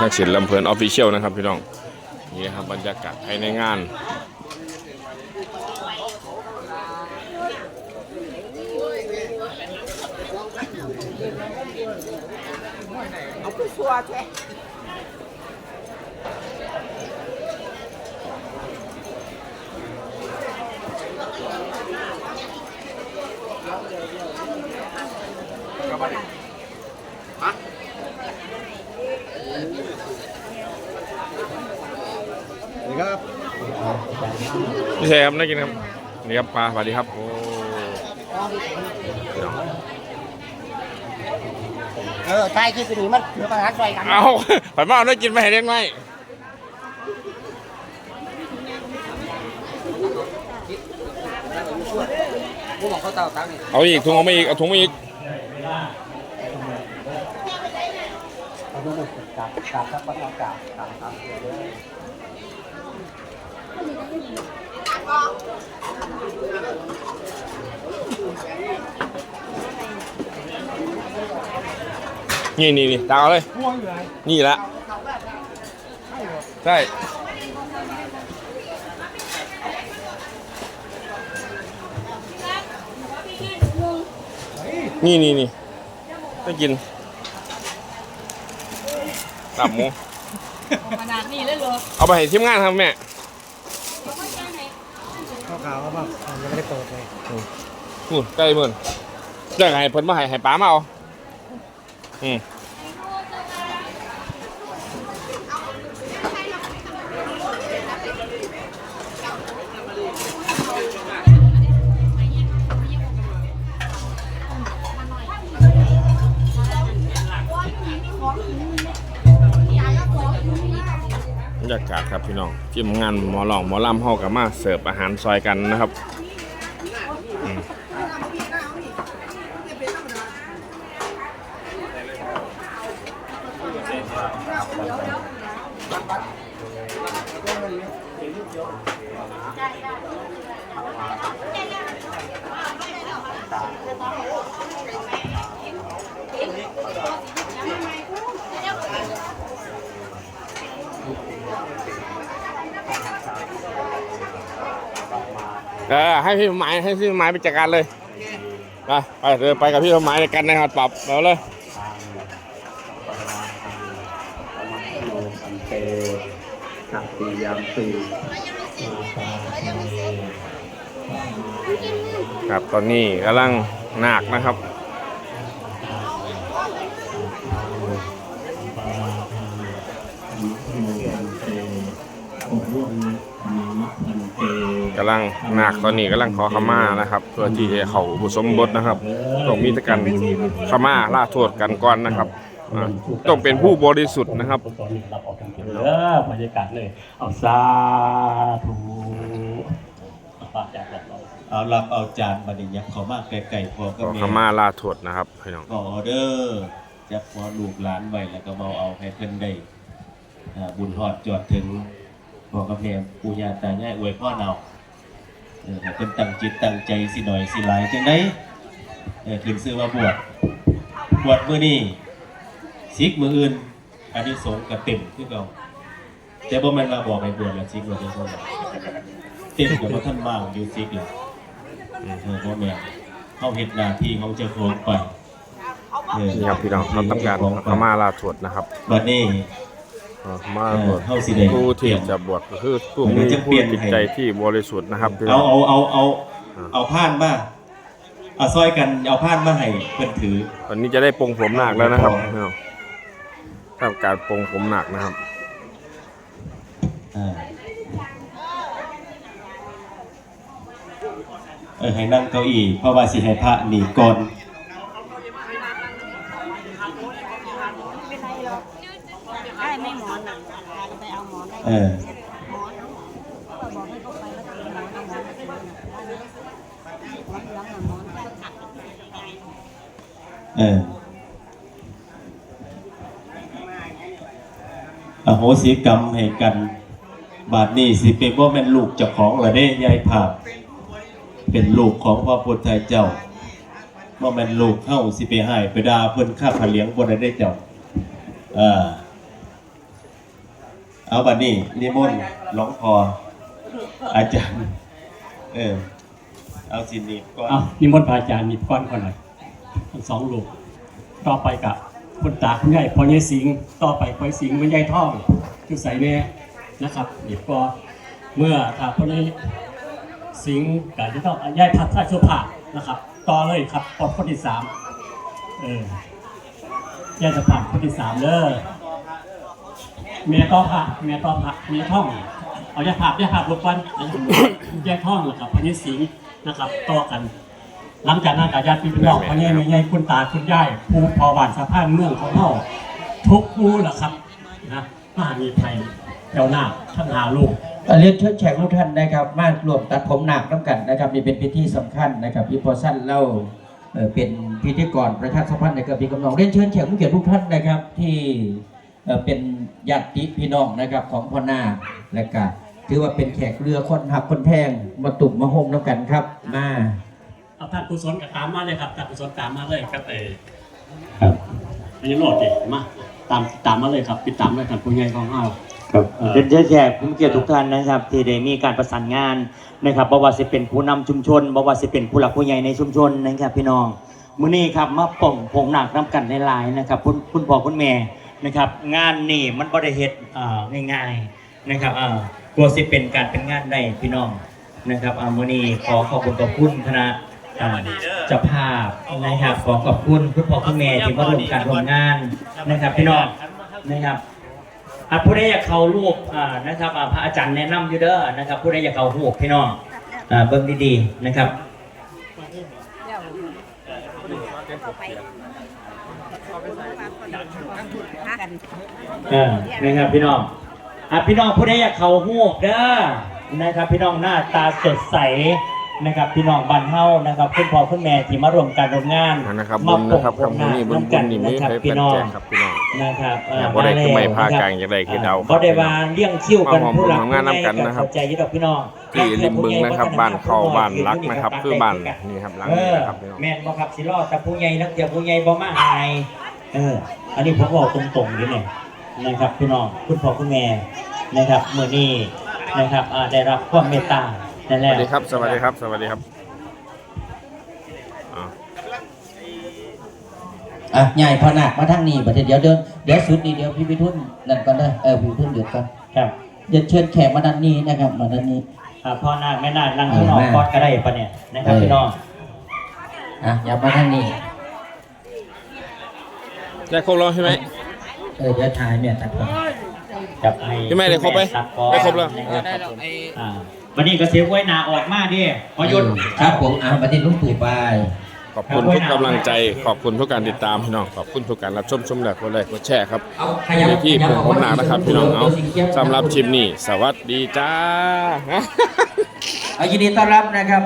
ต้างศิลป์ลำเพลินออฟฟิเชียลนะครับพี่น้องนี่นะครับบรรยากาศภายในงานเอาไปชัวร์แท้ ครับพี่แซมได้กินครับนี่ครับปลาสวัสดีครับโอ้พี่น้องเออใช่คือตัวนี้มันเถือประหารใส่กันเอาผัดมาเอาได้กินไปให้เลี้ยงไหมกูบอกเขาเต่าตังนี่เอาอีกถุงเอามาอีกเอาถุงมาอีกเอาดูดูกาบกาบครับเอากาบกาบครับเดี๋ยว นี่นี่นี่ตาเอาเลยนี่แหละใช่นี่นี่นี่ได้กินตับหมู ขนาดนี้เลยเหรอเอาไปให้ทีมงานครับแม่ ขาวขาวครับยังไม่ได้เปิดเลยนู่นใกล้หมื่นจะไงเพิ่นมาให้ให้ป้ามาเอาอืม รรยากาศครับพี่น้องทีมงานหมอหลองหมอลำเฮากับมาเสิร์ฟอาหารซอยกันนะครับ เออให้พี่หมายให้พี่หมายไปจัดการเลยไปไปเดินไปกับพี่หมายในกันนะครับปรับเอาเลยสัตติยามปีครับตอนนี้กำลังหนักนะครับ กำลังหนักตอนนี้กำลังขอขมานะครับเพื่อที่จะเข้าอุปสมบทนะครับต้องมีแต่การขมาล่าโทษกันก่อนนะครับอ่าต้องเป็นผู้บริสุทธิ์นะครับตอนนี้รับออกกันเถอะเออบรรยากาศเลยเอาสาธุฝากจากเราเอารับเอาจานมาดิยับเขามากไก่ๆพอขก็อมีขมาล่าโทษนะครับพี่น้องก็ออเดอร์จับพอลูกหลานไว้แล้วก็มาเอาให้เพิ่นได้อ่าบุญทอดจอดถึงพ่อกับแม่ปู่ย่าตายายอวยพ่อเอา เออให้เพิ่นตั้งจิตตั้งใจสิหน่อยสิหลายจังไดเออขึ้นซื้อมาบวชบวชมื้อนี้สิกมื้ออื่นอันนี้สงส์ก็เต็มคือเก่าแต่บ่แม่นว่าบอกให้บวชแล้วสิกบ่ได้สงส์เต็มกับว่าท่านมากอยู่สิกแล้วเออพ่อแม่เขาเห็ดหน้าที่ของเจ้าของไปเออนี่ครับพี่น้องเราต้องการขมาล่าโทษนะครับ บัดนี้ข อขมาล่าโทษเออเข้าสิได้ผู้ที่จะบวชก็คือผู้มีจะเปลี่ผู้ยนจิตใจที่บริสุทธิ์นะครับพี่น้เอาองเอาเอาเอาอ่าเอาผ้านมาเอาซอยกันเอาผ้านมาให้เพิ่นถือวันนี้จะได้ปรงผมหนักแล้วนะครับพี่น้องทำการปรงผมหนักนะครับ อ่าเออให้นั่งเก้าอี้เพราะว่าสิให้พระหนีก่อน ได้ไม่หมอนอะไปเอาหมอนได้เออ หมอนบอกให้เขาไปแล้วก็หมอนหนไปเลยหมอนหลืองหมอนได้เอออโหสิกรรมให้กัน บาดนี้สิเป็นว่าแม่นลูกเจ้าของละเด้ยายภาพ เป็นลูกของพระพุทธเจ้าว่าแม่นลูกเข้าสิไปให้ไปดาเพิ่นข้าผาเลี้ยงบ่ได้ได้เจ้าอ่า เอาบัดนี้นิมนต์หลวงพ่ออาจารย์ เออเอาสินีก่อนเอานิมนต์พระอาจารย์มีก้อนคนหน่อยทั้งสองลูกต่อไปกับคุณตาคุณยายพ่อใหญ่สิงต่อไปพ่อใหญ่สิงห์แม่ใหญ่ท่องคือใส่แม่นะครับเดี๋ยวก็เมื่อถ้าพ่อใหญ่สิงกับที่ต้องยายพัดท่าชุภานะครับ ต่อเลยครับปอดคนที่สามเออยายจะผ่านคนที่สามเด้อ เมียต่อพระเมียต่อพระเมียท่อง เอายาภาพยาภาพลบวันแยกห้องนะครับพญสิงห์นะครับต่อกัน หลังจากนั้นกับญาติพี่น้องพญไม่ใหญ่คุณตาคุณยายผู้พอบ้านสะพานเมืองของเฮาทุกผู้ละครับนะมหามีภัยเจ้าหน้าทั้งหาลูกเรียนเชิญแขกทุกท่านนะครับ มารวมตัดผมหนักน้ำกันนะครับนี่เป็นพิธีสำคัญนะครับพี่พอสั้นเล่าเป็นพิธีกรประชาสัมพันธ์ในกระบี่กำนองเรียนเชิญแขกผู้เกียรติทุกท่านนะครับที่เป็น ญาติพี่น้องนะครับของพ่อนาคและก็ถือว่าเป็นแขกเรือคนหักคนแพงมาตุ่มมาโฮมน้ำกันครับ มาเอาท่านกุศลกับตามมาเลยครับท่านกุศลตามมาเลยครับเออครับอันนี้โหลดดิมาตามตามมาเลยครับติดตามเลยท่านผู้ใหญ่ของเฮาครับเอ่อเป็นเชิญแขกผู้เกียรติทุกท่านนะครับที่ได้มีการประสานงานนะครับบ่ว่าสิเป็นผู้นำชุมชนบ่ว่าสิเป็นผู้หลักผู้ใหญ่ในชุมชนนะครับพี่น้องมื้อนี้ครับมาป่องผงหนักน้ำกันในหลายๆนะครับคุณคุณพ่อคุณแม่ นะครับ งานนี่มันบ่ได้เฮ็ดอ่าง่ายๆนะครับกลัวสิเป็นการเป็นงานได้พี่น้องนะครับอามือนี้ขอขอบคุณขอบคุณคณะเจ้าภาพนะครับขอขอบคุณคุณพ่อคุณแม่ที่มาร่วมการร่วมงานนะครับพี่น้องนะครับอะผู้ใดอยากเข้ารูปนะครับพระอาจารย์แนะนำอยู่เด้อนะครับ ผู้ใดอยากเข้ารูปพี่น้องเบิ่งดีๆนะครับ เออนะครับพี่น้องอะพี่น้องผู้ใดอยากเข้ารูปเด้อนะครับ พี่น้องหน้าตาสดใสนะครับพี่น้องบ้านเฮานะครับคุณพ่อคุณแม่ที่มาร่วมการร่วมงานนะครับมาบุญนะครับปกคำนี้บุญน้ำกันบุญนี่ไม่นะครับเคยพี่เป็นน้องแจ้งครับพี่น้องนะครับเอ่อบ่ได้คือไม่พาแล้วกลางอย่างใดคือเดาครับบ่ได้ว่าเลี้ยงคิ้วกันมาหอมผู้หลักหอมงานนำกันนะครับเข้าใจอยี่ดอกพี่น้องที่ริมบึงนะครับบ้านเข้าบ้านรักนะครับ คือบ้านนี่ครับหลังเอนี้อนะครับพี่น้องแม่นบ่ครับสิรอดแต่ผู้ใหญ่นักเดียวผู้ใหญ่บ่มาหาย เออ อันนี้ผมบอกตรงๆนี่เนี่ยนะครับพี่น้องคุณพ่อคุณแม่นะครับมื้อนี้นะครับอ่าได้รับความเมตตานั่นสแหละวัสดีครับ สวัสดีครับ สวัสดีครับอ่าอะใหญ่พอหนักมาทางนี้ประเดี๋ยวเดินเดี๋ยวสุดนี่เดี๋ยวพี่พิทุนนั่นก่อนเด้อเออพี่พิทุนหยุดก่อนครับเดี๋ยวเชิญแขกมาด้านนี้นะครับมาด้านนี้ อ่าพ่อนาคแม่นาคนั่งข้างนอกเออแม่ กอดก็ได้ปะเนี่ยนะครับเออพี่น้องอะอย่ามาทางนี้ ได้ครบแล้วใช่ไหม เออเดี๋ยวถ่ายเนี่ยตัดก่อนจับให้พี่แม่ได้ครบไหมตัดก่อนได้ครบแล้ว นะครับอ่าวันนี้ก็เสียไว้หนาออกมาดิพอหยุด ครับผมอะประเด็นลุงตู่ไป ขอบคุณทุกกำลังใจ ขอบคุณทุกการติดตามพี่น้อง ขอบคุณทุกการรับชมชมแหลกคนแรกกดแชร์ครับเอาขยับในที่ขยัผบมผมหนานะครับ พี่น้องเอาสำหรับชิปนี้สวัสดีจ้า เอายินดีต้อนรับนะครับ